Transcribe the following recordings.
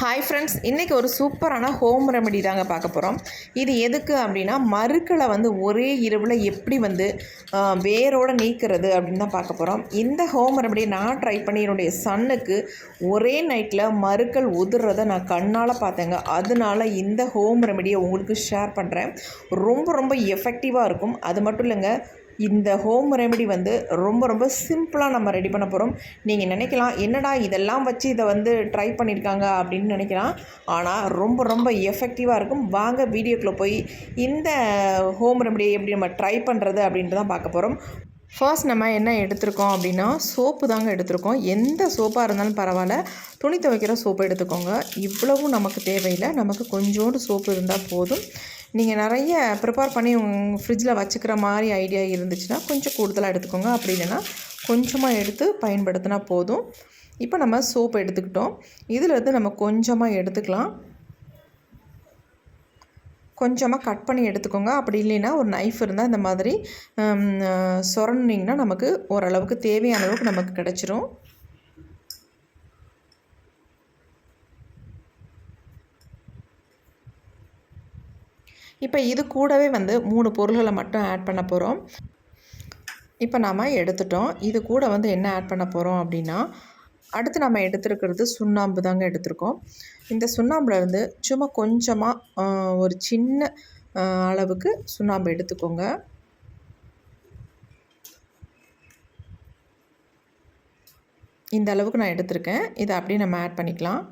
Hi friends இன்றைக்கி ஒரு சூப்பரான ஹோம் ரெமெடி தாங்க பார்க்க போகிறோம் இது எதுக்கு அப்படின்னா மருக்களை வந்து ஒரே இரவில் எப்படி வந்து வேரோடு நீக்கிறது அப்படின்னு தான் பார்க்க போகிறோம் இந்த ஹோம் ரெமெடியை நான் ட்ரை பண்ணி என்னுடைய சன்னுக்கு ஒரே நைட்டில் மருக்கள் உதிர்றதை நான் கண்ணால் பார்த்தேங்க. அதனால இந்த ஹோம் ரெமெடியை உங்களுக்கு ஷேர் பண்ணுறேன் ரொம்ப ரொம்ப எஃபெக்டிவாக இருக்கும். அது மட்டும் இல்லைங்க இந்த ஹோம் ரெமெடி வந்து ரொம்ப ரொம்ப சிம்பிளாக நம்ம ரெடி பண்ண போகிறோம் நீங்கள் நினைக்கலாம் என்னடா இதெல்லாம் வச்சு இதை வந்து ட்ரை பண்ணியிருக்காங்க அப்படின்னு நினைக்கலாம். ஆனால் ரொம்ப ரொம்ப எஃபெக்டிவாக இருக்கும். வாங்க வீடியோக்குள்ளே போய் இந்த ஹோம் ரெமெடியை எப்படி நம்ம ட்ரை பண்ணுறது அப்படின்ட்டு தான் பார்க்க போகிறோம் ஃபர்ஸ்ட் நம்ம என்ன எடுத்திருக்கோம் அப்படின்னா சோப்பு தாங்க எடுத்திருக்கோம். எந்த சோப்பாக இருந்தாலும் பரவாயில்ல. துணி துவைக்கிற சோப்பு எடுத்துக்கோங்க. இவ்வளவும் நமக்கு தேவையில்லை. நமக்கு கொஞ்சோண்டு சோப்பு இருந்தால் போதும். நீங்கள் நிறைய ப்ரிப்பேர் பண்ணி உங்கள் ஃப்ரிட்ஜில் வச்சுக்கிற மாதிரி ஐடியா இருந்துச்சுன்னா கொஞ்சம் கூடுதலாக எடுத்துக்கோங்க. அப்படி இல்லைன்னா கொஞ்சமாக எடுத்து பயன்படுத்தினா போதும். இப்போ நம்ம சோப் எடுத்துக்கிட்டோம். இதிலிருந்து நம்ம கொஞ்சமாக எடுத்துக்கலாம். கொஞ்சமாக கட் பண்ணி எடுத்துக்கோங்க. அப்படி இல்லைன்னா ஒரு நைஃப் இருந்தால் இந்த மாதிரி சொரண்டிங்கன்னா நமக்கு ஓரளவுக்கு தேவையான அளவுக்கு நமக்கு கிடச்சிரும். இப்போ இது கூடவே வந்து மூணு பொருள்களை மட்டும் ஆட் பண்ண போகிறோம் இப்போ நாம் எடுத்துட்டோம். இது கூட வந்து என்ன ஆட் பண்ண போகிறோம் அப்படின்னா அடுத்து நம்ம எடுத்துருக்கிறது சுண்ணாம்பு தாங்க எடுத்திருக்கோம். இந்த சுண்ணாம்புலேருந்து சும்மா கொஞ்சமாக ஒரு சின்ன அளவுக்கு சுண்ணாம்பு எடுத்துக்கோங்க. இந்த அளவுக்கு நான் எடுத்திருக்கேன். இதை அப்படியே நம்ம ஆட் பண்ணிக்கலாம்.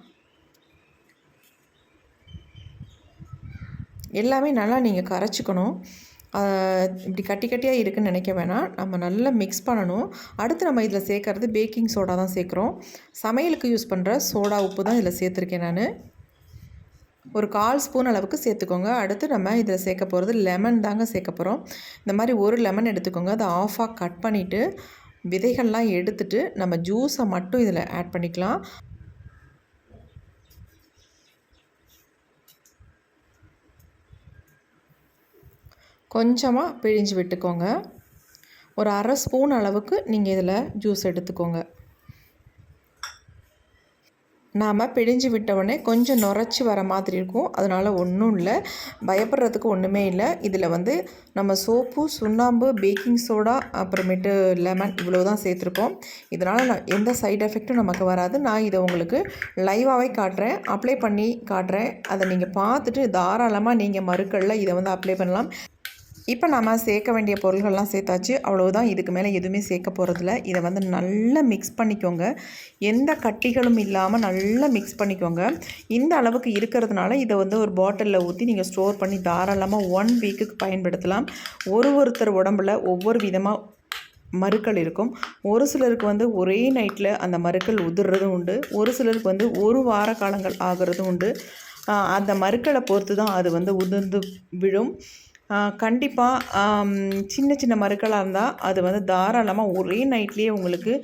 எல்லாமே நல்லா நீங்கள் கரைச்சிக்கணும். இப்படி கட்டி கட்டியாக இருக்குன்னு நினைக்க வேணாம். நம்ம நல்லா மிக்ஸ் பண்ணணும். அடுத்து நம்ம இதில் சேர்க்குறது பேக்கிங் சோடா தான் சேர்க்குறோம். சமையலுக்கு யூஸ் பண்ணுற சோடா உப்பு தான் இதில் சேர்த்துருக்கேன் நான். ஒரு கால் ஸ்பூன் அளவுக்கு சேர்த்துக்கோங்க. அடுத்து நம்ம இதில் சேர்க்க போகிறது லெமன் தாங்க சேர்க்க போகிறோம் இந்த மாதிரி ஒரு லெமன் எடுத்துக்கோங்க. அதை ஆஃபாக கட் பண்ணிவிட்டு விதைகள்லாம் எடுத்துட்டு நம்ம ஜூஸை மட்டும் இதில் ஆட் பண்ணிக்கலாம். கொஞ்சமாக பிழிஞ்சு விட்டுக்கோங்க. ஒரு அரை ஸ்பூன் அளவுக்கு நீங்கள் இதில் ஜூஸ் எடுத்துக்கோங்க. நாம் பிழிஞ்சு விட்டவுடனே கொஞ்சம் நுரைச்சி வர மாதிரி இருக்கும். அதனால் ஒன்றும் இல்லை. பயப்படுறதுக்கு ஒன்றுமே இல்லை. இதில் வந்து நம்ம சோப்பு சுண்ணாம்பு பேக்கிங் சோடா அப்புறமேட்டு லெமன் இவ்வளோ தான் சேர்த்துருக்கோம். இதனால் நான் எந்த சைட் எஃபெக்ட்டும் நமக்கு வராது. நான் இதை உங்களுக்கு லைவாகவே காட்டுறேன். அப்ளை பண்ணி காட்டுறேன். அதை நீங்கள் பார்த்துட்டு தாராளமாக நீங்கள் மறுக்கல்ல இதை வந்து அப்ளை பண்ணலாம். இப்போ நம்ம சேர்க்க வேண்டிய பொருள்கள்லாம் சேர்த்தாச்சு. அவ்வளோதான் இதுக்கு மேலே எதுவுமே சேர்க்க போகிறதில்ல இதை வந்து நல்லா மிக்ஸ் பண்ணிக்கோங்க. எந்த கட்டிகளும் இல்லாமல் நல்லா மிக்ஸ் பண்ணிக்கோங்க. இந்த அளவுக்கு இருக்கிறதுனால இதை வந்து ஒரு பாட்டிலில் ஊற்றி நீங்கள் ஸ்டோர் பண்ணி தாராளமாக ஒன் வீக்குக்கு பயன்படுத்தலாம். ஒரு ஒருத்தர் உடம்புல ஒவ்வொரு விதமாக மருக்கள் இருக்கும். ஒரு சிலருக்கு வந்து ஒரே நைட்டில் அந்த மறுக்கள் உதிர்றதும் உண்டு. ஒரு சிலருக்கு வந்து ஒரு வார காலங்கள் ஆகிறதும் உண்டு. அந்த மறுக்களை பொறுத்து தான் அது வந்து உதிர்ந்து விழும். கண்டிப்பாக சின்ன சின்ன மறுக்களாக இருந்தால் அது வந்து தாராளமாக ஒரே நைட்லேயே உங்களுக்கு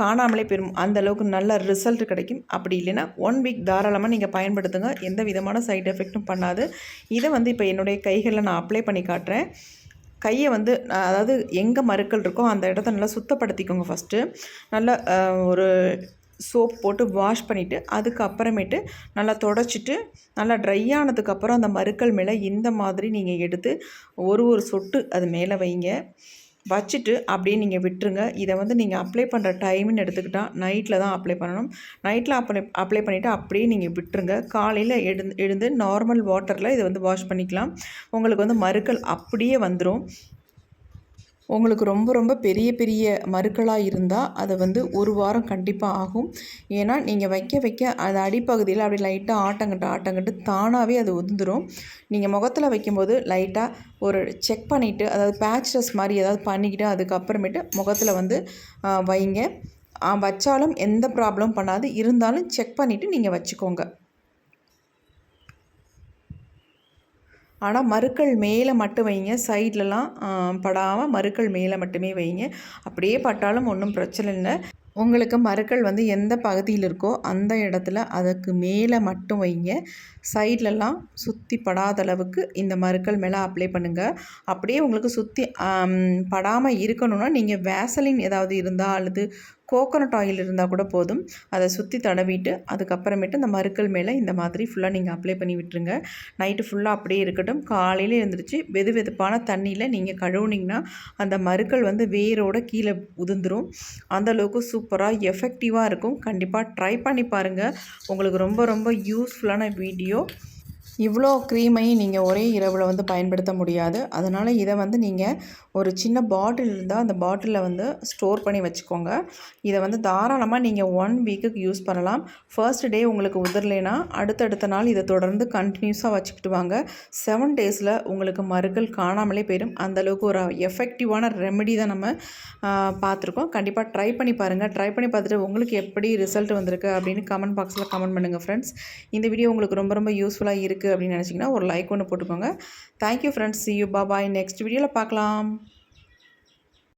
காணாமலே பெறும் அந்த அளவுக்கு நல்ல ரிசல்ட் கிடைக்கும். அப்படி இல்லைன்னா ஒன் வீக் தாராளமாக நீங்கள் பயன்படுத்துங்க. எந்த விதமான சைடு எஃபெக்ட்டும் பண்ணாது. இதை வந்து இப்போ என்னுடைய கைகளில் நான் அப்ளை பண்ணி காட்டுறேன். கையை வந்து அதாவது எங்கே மறுக்கள் இருக்கோ அந்த இடத்த நல்லா சுத்தப்படுத்திக்கோங்க ஃபஸ்ட்டு நல்லா ஒரு சோப் போட்டு வாஷ் பண்ணிவிட்டு அதுக்கப்புறமேட்டு நல்லா தொடச்சிட்டு நல்லா ட்ரை ஆனதுக்கப்புறம் அந்த மறுக்கள் மேலே இந்த மாதிரி நீங்கள் எடுத்து ஒரு ஒரு சொட்டு அது மேலே வைங்க. வச்சுட்டு அப்படியே நீங்கள் விட்டுருங்க. இதை வந்து நீங்கள் அப்ளை பண்ணுற டைம்னு எடுத்துக்கிட்டால் நைட்டில் தான் அப்ளை பண்ணணும். நைட்டில் அப்ளை அப்ளை பண்ணிவிட்டு அப்படியே நீங்கள் விட்டுருங்க. காலையில் எழுந்து எழுந்து நார்மல் வாட்டரில் இதை வந்து வாஷ் பண்ணிக்கலாம். உங்களுக்கு வந்து மறுக்கள் அப்படியே வந்துடும் உங்களுக்கு ரொம்ப ரொம்ப பெரிய பெரிய மருக்களாக இருந்தால் அதை வந்து ஒரு வாரம் கண்டிப்பாக ஆகும். ஏன்னா நீங்கள் வைக்க வைக்க அது அடிப்பகுதியில் அப்படி லைட்டாக ஆட்டங்கட்டு ஆட்டங்கட்டு தானாகவே அது உதிர்ந்துடும் நீங்கள் முகத்தில் வைக்கும்போது லைட்டாக ஒரு செக் பண்ணிவிட்டு அதாவது பேச்சஸ் மாதிரி ஏதாவது பண்ணிக்கிட்டு அதுக்கப்புறமேட்டு முகத்தில் வந்து வைங்க. வச்சாலும் எந்த ப்ராப்ளம் பண்ணாது. இருந்தாலும் செக் பண்ணிவிட்டு நீங்கள் வச்சுக்கோங்க. ஆனால் மறுக்கள் மேலே மட்டும் வைங்க. சைட்லலாம் படாமல் மறுக்கள் மேலே மட்டுமே வைங்க. அப்படியே பட்டாலும் ஒன்றும் பிரச்சனை இல்லை. உங்களுக்கு மருக்கள் வந்து எந்த பகுதியில் இருக்கோ அந்த இடத்துல அதுக்கு மேலே மட்டும் வைங்க. சைட்லலாம் சுற்றி படாத அளவுக்கு இந்த மறுக்கள் மேலே அப்ளை பண்ணுங்கள் அப்படியே உங்களுக்கு சுற்றி படாமல் இருக்கணும்னா நீங்கள் வேசலின் ஏதாவது இருந்தால் அல்லது கோகோனட் ஆயில் இருந்தால் கூட போதும். அதை சுற்றி தடவிட்டு அதுக்கப்புறமேட்டு அந்த மறுக்கள் மேலே இந்த மாதிரி ஃபுல்லாக நீங்கள் அப்ளை பண்ணி விட்டுருங்க. நைட்டு ஃபுல்லாக அப்படியே இருக்கட்டும். காலையில் எழுந்திரிச்சு வெது வெதுப்பான தண்ணியில் நீங்கள் கழுவுனிங்கன்னா அந்த மறுக்கள் வந்து வேரோட கீழே உதிர்ந்துடும் அந்தளவுக்கு சூப்பராக எஃபெக்டிவாக இருக்கும். கண்டிப்பாக ட்ரை பண்ணி பாருங்கள் உங்களுக்கு ரொம்ப ரொம்ப யூஸ்ஃபுல்லான வீடியோ இவ்வளோ க்ரீமையும் நீங்கள் ஒரே இரவில் வந்து பயன்படுத்த முடியாது. அதனால் இதை வந்து நீங்கள் ஒரு சின்ன பாட்டில் இருந்தால் அந்த பாட்டிலில் வந்து ஸ்டோர் பண்ணி வச்சுக்கோங்க. இதை வந்து தாராளமாக நீங்கள் ஒன் வீக்குக்கு யூஸ் பண்ணலாம். ஃபர்ஸ்ட் டே உங்களுக்கு உதிரலைனா அடுத்தடுத்த நாள் இதை தொடர்ந்து கண்டினியூஸாக வச்சுக்கிட்டு வாங்க. செவன் டேஸில் உங்களுக்கு மருக்கள் காணாமலே போயிடும். அந்தளவுக்கு ஒரு எஃபெக்டிவான ரெமெடி தான் நம்ம பார்த்துருக்கோம். கண்டிப்பாக ட்ரை பண்ணி பாருங்கள் ட்ரை பண்ணி பார்த்துட்டு உங்களுக்கு எப்படி ரிசல்ட் வந்திருக்கு அப்படின்னு கமெண்ட் பாக்ஸில் கமெண்ட் பண்ணுங்கள் ஃப்ரெண்ட்ஸ் இந்த வீடியோ உங்களுக்கு ரொம்ப ரொம்ப யூஸ்ஃபுல்லாக இருக்குது இருக்குது அப்படின்னு நினச்சிங்கன்னா ஒரு லைக் ஒன்று போட்டுக்கோங்க. Thank you friends see you bye bye next வீடியோவில் பார்க்கலாம்.